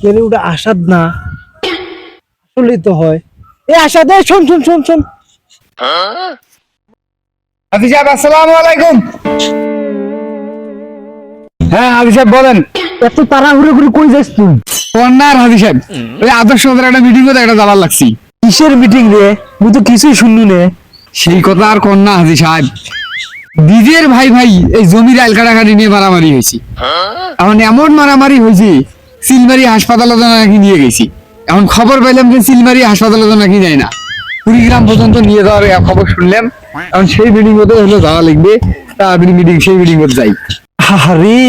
কেড়ে ওটা আসাদ না? আসলেই তো হয়। এ আসাদ এ শোন শোন শোন শোন। হাফিজ সাহেব আসসালামু আলাইকুম। হ্যাঁ হাফিজ সাহেব বলেন। এত তাড়াহুড়ো করে কই যাস তুই? কন্যার হাফিজ সাহেব ওই আদর্শ একটা মিটিং করতে একটা জ্বালার লাগছি। কিসের মিটিং রে? মুই তো কিছুই শুনলু নে। সেই কথা আর কন্যা হাজি সাহেব। দিদির ভাই ভাই এই জমির আইল কাটাকাটি নিয়ে মারামারি হয়েছে। এখন এমন মারামারি হয়েছে সিলমারি হাসপাতালে তো নাকি নিয়ে গেছি। এখন খবর পেলাম যে সিলমারি হাসপাতালে তো নাকি যায় না। কুড়িগ্রাম পর্যন্ত নিয়ে যাওয়ার খবর শুনলাম। এখন সেই মিটিং হতে হলো যাওয়া লাগবে। তাড়াতাড়ি মিটিং সেই মিটিং হতে যাই। আরে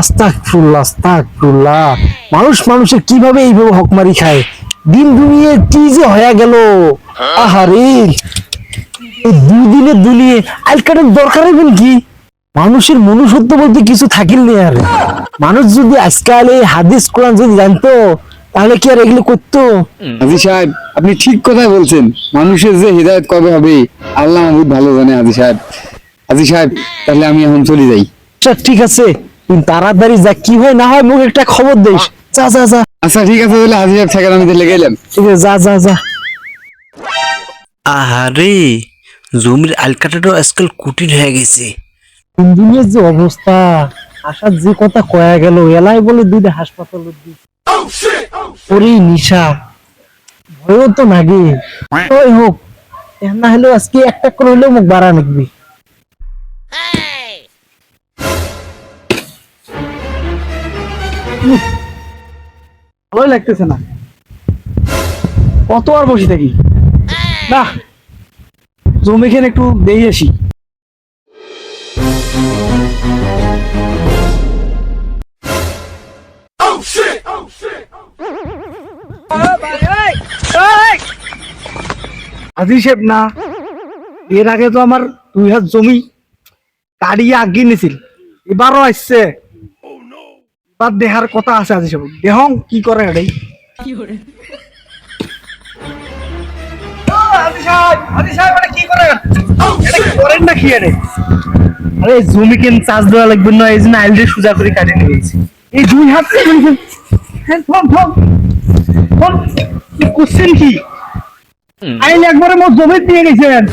আস্তাগফিরুল্লাহ আস্তাগফিরুল্লাহ। মানুষ মানুষের কীভাবে এইভাবে হকমারি খায়? দিন দুনিয়ে কি যে হয়ে গেল? আহারে। দুই দিনে দুনিয়ে আলকাটের দরকার হইবেন কি? মানুষের মনুষ্যত্ব বলতে কিছু থাকিল নেই আর। মানুষ যদি আজকাল এই হাদিস কোরআন যদি জানতো তাহলে কি আর এগুলো করতো? হাজি সাহেব আপনি ঠিক কথাই বলছেন। মানুষের যে হৃদায়ত কবে হবে আল্লাহ মাহবুদ ভালো জানে হাজি সাহেব। হাজি সাহেব তাহলে আমি এখন চলে যাই। আচ্ছা ঠিক আছে। তাড়াতাড়ি যা কি হয় না হয় মুখ একটা খবর দিস। যা যা যা। আচ্ছা ঠিক আছে তাহলে হাজি সাহেব আমি তাহলে গেলাম। ঠিক আছে যা যা যা। আহারে জমির আজকাল কুটির হয়ে গেছে। যে অবস্থা আসার যে কথা কয়া গেল এলাই বলে দুইটা হাসপাতাল ওরে নিশা। ভয়ও তো নাগে। ওই হোক না হলেও আজকে একটা করে হলেও মুখ বাড়া নাকবি ভালোই লাগতেছে না। কত আর বসে থাকি না জমিখানে একটু দেই আসি। আজি সাহেব না, এর আগে তো আমার দুই হাত জমি কাড়িয়ে আগিয়ে নিছিল। এবারও আসছে। এবার দেহার কথা আছে আজি সাহেব দেহং কি করে এটাই আরে জমি কেন চাষ দেওয়া লাগবে না? এই জন্য আইল দিয়ে সোজা করে কাটিয়ে নিয়েছি এই দুই হাত হ্যাঁ থম থম থম কি করছেন একবারে মোট জমি দিয়ে গেছেন।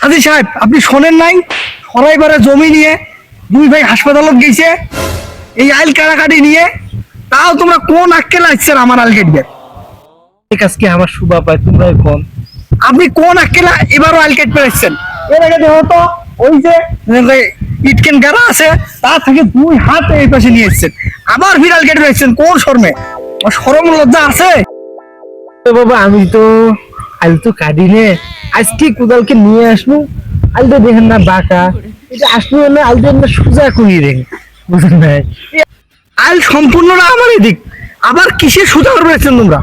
হাজি সাহেব আপনি শোনেন নাই? সরাইবারে জমি নিয়ে দুই ভাই হাসপাতালত গেছে। এই আইল কাটাকাটি নিয়ে তাও তোমরা কোন আক্কেল আসছেন আমার আইল কেটবে আজকে আমার সুবা পায় তোমরা কোন আপনি কোন আক্কেলা এবারও আইল কেটে আসছেন? এর আগে দেখো তো ওই যে ইটকেন গাড়া আছে তার থেকে দুই হাত এই পাশে নিয়ে এসছেন। আবার বিড়াল কেটে এসছেন কোন শর্মে? শরম লজ্জা আছে। বাবা আমি তো আইল তো কাটি নে। আজকে কোদালকে নিয়ে আসব। আলটা দেখেন না বাঁকা। এটা আসলো না না সোজা করিয়ে ভাই আইল সম্পূর্ণটা আমার এদিক। আবার কিসের সুতা রয়েছেন তোমরা?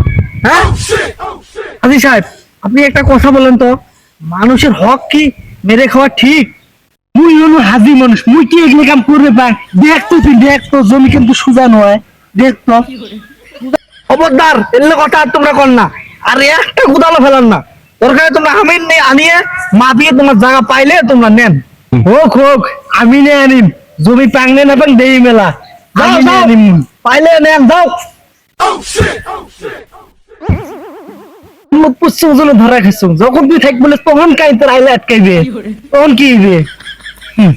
হ্যাঁ? হাজি সাহেব আপনি একটা কথা বলেন তো। মানুষের হক কি মেরে খাওয়া ঠিক? মুই হলো হাজি মানুষ মুই কি এগুলো কাম করবে পাই? দেখ তো তুই দেখ তো জমি কিন্তু সোজা নয়। দেখ তো। খবরদার এলে কথা আর তোমরা কর না। আর একটা কোদালো ফেলান না। দরকার তোমরা আমিন নিয়ে আনিয়ে মাপিয়ে তোমার জায়গা পাইলে তোমরা নেন। হোক হোক আমি আনিম। জমি পাংলে না পাং দেই মেলা। পাইলে নেন যাও। পুষছে ওজন ধরা খাইছো। যখন তুই থাক বলে তখন কাইতে আইলে আটকাইবে। তখন কি হইবে? হুম।